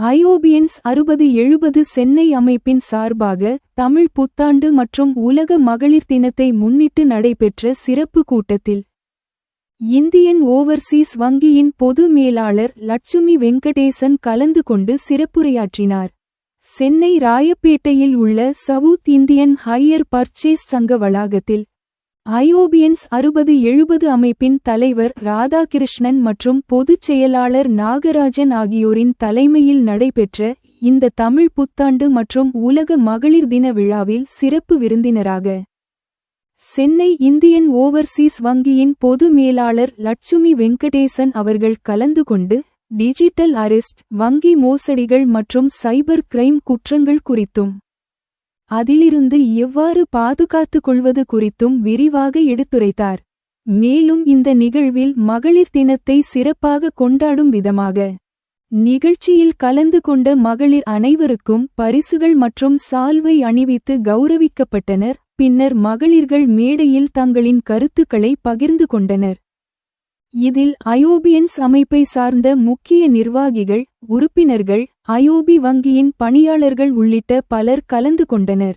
ஐஓபிஎன்ஸ் அறுபது எழுபது சென்னை அமைப்பின் சார்பாக தமிழ் புத்தாண்டு மற்றும் உலக மகளிர் தினத்தை முன்னிட்டு நடைபெற்ற சிறப்பு கூட்டத்தில் இந்தியன் ஓவர்சீஸ் வங்கியின் பொது மேலாளர் லட்சுமி வெங்கடேசன் கலந்து கொண்டு சிறப்புரையாற்றினார். சென்னை ராயப்பேட்டையில் உள்ள சவுத் இந்தியன் ஹையர் பர்ச்சேஸ் சங்க வளாகத்தில் ஐஓபியன்ஸ் அறுபது எழுபது அமைப்பின் தலைவர் ராதாகிருஷ்ணன் மற்றும் பொதுச் செயலாளர் நாகராஜன் ஆகியோரின் தலைமையில் நடைபெற்ற இந்த தமிழ் புத்தாண்டு மற்றும் உலக மகளிர் தின விழாவில் சிறப்பு விருந்தினராக சென்னை இந்தியன் ஓவர்சீஸ் வங்கியின் பொது மேலாளர் லட்சுமி வெங்கடேசன் அவர்கள் கலந்து கொண்டு டிஜிட்டல் அரெஸ்ட் வங்கி மோசடிகள் மற்றும் சைபர் கிரைம் குற்றங்கள் குறித்தும் அதிலிருந்து எவ்வாறு பாதுகாத்துக் கொள்வது குறித்தும் விரிவாக எடுத்துரைத்தார். மேலும் இந்த நிகழ்வில் மகளிர் தினத்தை சிறப்பாக கொண்டாடும் விதமாக நிகழ்ச்சியில் கலந்து கொண்ட மகளிர் அனைவருக்கும் பரிசுகள் மற்றும் சால்வை அணிவித்து கௌரவிக்கப்பட்டனர். பின்னர் மகளிர்கள் மேடையில் தங்களின் கருத்துக்களை பகிர்ந்து கொண்டனர். இதில் அயோபியன்ஸ் அமைப்பை சார்ந்த முக்கிய நிர்வாகிகள் உறுப்பினர்கள் அயோபி வங்கியின் பணியாளர்கள் உள்ளிட்ட பலர் கலந்து கொண்டனர்.